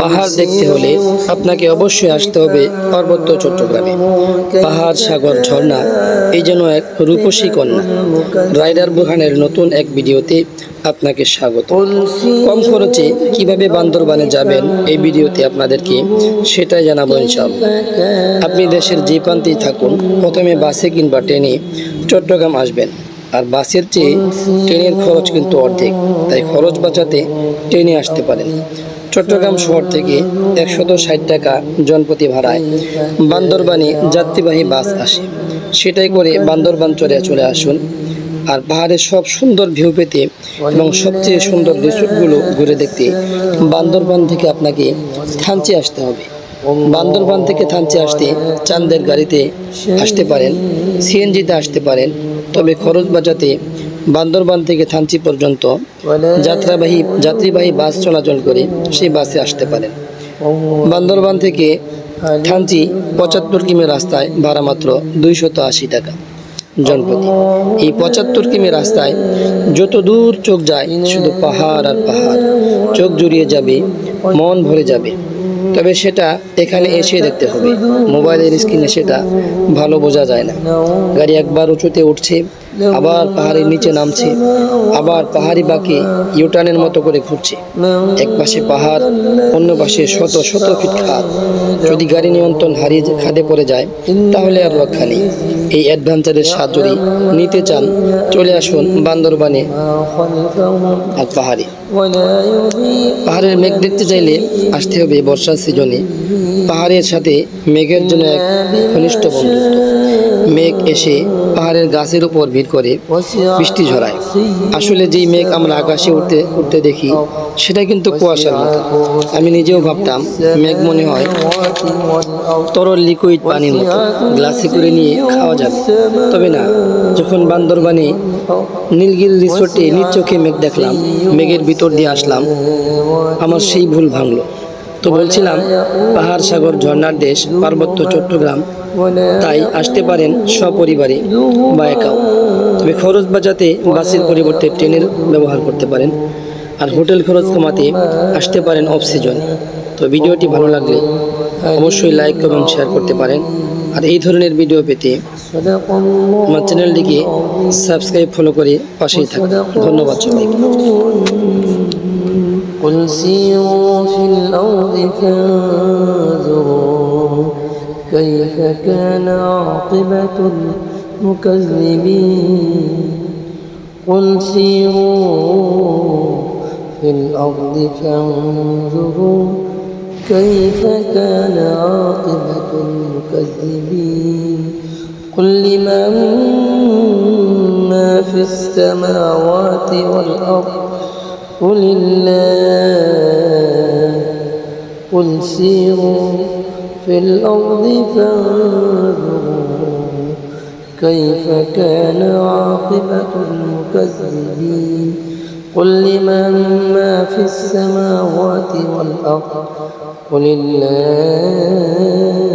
পাহাড় দেখতে হলে আপনাকে অবশ্যই আসতে হবে পার্বত্য চট্টগ্রামে। পাহাড়, সাগর, ঝর্ণা, এই যেন এক রূপসী কন্যা। রাইডার বুরহানের নতুন এক ভিডিওতে আপনাকে স্বাগত। কম খরচে কীভাবে বান্দরবানে যাবেন এই ভিডিওতে আপনাদেরকে সেটাই জানাব ইনশাআল্লাহ। আপনি দেশের যে প্রান্তেই থাকুন, প্রথমে বাসে কিংবা ট্রেনে চট্টগ্রাম আসবেন। আর বাসের চেয়ে ট্রেনের খরচ কিন্তু অর্ধেক, তাই খরচ বাঁচাতে ট্রেনে আসতে পারেন। চট্টগ্রাম শহর থেকে একশত ষাট টাকা জনপ্রতি ভাড়ায় বান্দরবানে যাত্রীবাহী বাস আসে। সেটাই করে বান্দরবান চলে চলে আসুন। আর পাহাড়ের সব সুন্দর ভিউ পেতে এবং সবচেয়ে সুন্দর রিসোর্টগুলো ঘুরে দেখতে বান্দরবান থেকে আপনাকে থানচি আসতে হবে। বান্দরবান থেকে থানচি আসতে চান্দের গাড়িতে আসতে পারেন, সিএনজিতে আসতে পারেন তবে খরচ বাঁচাতে বান্দরবান থেকে থানচি পর্যন্ত যাত্রাবাহী, যাত্রীবাহী বাস চলাচল করে সেই বাসে আসতে পারেন। বান্দরবান থেকে থানচি পঁচাত্তর কিমি রাস্তায় ভাড়া মাত্র দুইশত আশি টাকা। জনপ্রতি এই পঁচাত্তর কিমি রাস্তায় যত দূর চোখ যায় শুধু পাহাড় আর পাহাড়, চোখ জুড়িয়ে যাবে, মন ভরে যাবে। তবে সেটা এখানে এসে দেখতে হবে। মোবাইলের স্ক্রিনে সেটা ভালো বোঝা যায় না। গাড়ি একবার উঁচুতে উঠছে, আবার পাহাড়ের নিচে নামছে, আবার পাহাড়ি বাঁকে ইউটার্নের মতো করে ঘুরছে। এক পাশে পাহাড়, অন্য পাশে শত শত ফিট খাদ। যদি গাড়ি নিয়ন্ত্রণ হারিয়ে খাদে পড়ে যায়, তাহলে আর রক্ষা নেই। এই অ্যাডভেঞ্চারের যদি নিতে চান, চলে আসুন বান্দরবানে আর পাহাড়ে। পাহাড়ের মেঘ দেখতে চাইলে আসতে হবে বর্ষার সিজনে। পাহাড়ের সাথে মেঘের জন্য এক ঘনিষ্ঠ বন্ধুত্ব। মেঘ এসে পাহাড়ের গাছের উপর ভিড় করে, বৃষ্টি ঝরায়। আসলে যেই মেঘ আমরা আকাশে উঠতে উঠতে দেখি, সেটা কিন্তু কুয়াশার মতো। আমি নিজেও ভাবতাম, মেঘ মনে হয় তরল লিকুইড পানির মতো গ্লাসে করে নিয়ে খাওয়া যাবে তবে না, যখন বান্দরবানে নীলগিরি রিসোর্টে নিজ চোখে মেঘ দেখলাম, মেঘের ভিতর দিয়ে আসলাম, আমার সেই ভুল ভাঙলো। তো বলছিলাম, পাহাড়, সাগর, ঝর্ণার দেশ, পার্বত্য চট্টগ্রাম, তাই আসতে পারেন সপরিবারে বা একাও। তবে খরচ বাঁচাতে বাসের পরিবর্তে ট্রেনের ব্যবহার করতে পারেন, আর হোটেল খরচ কমাতে আসতে পারেন অফ সিজনে তো ভিডিওটি ভালো লাগলে অবশ্যই লাইক এবং শেয়ার করতে পারেন। আর এই ধরনের ভিডিও পেতে আমার চ্যানেলটিকে সাবস্ক্রাইব ফলো করে পাশেই থাকুন ধন্যবাদ সবাইকে قل سيروا في الأرض فانظروا كيف كان عاقبة المكذبين قل سيروا في الأرض فانظروا كيف كان عاقبة المكذبين؟ قل لمن ما في السماوات والأرض؟ قل الله. قل سيروا في الأرض فانظروا كيف كان عاقبة المكذبين. قل لمن ما في السماوات والأرض قل الله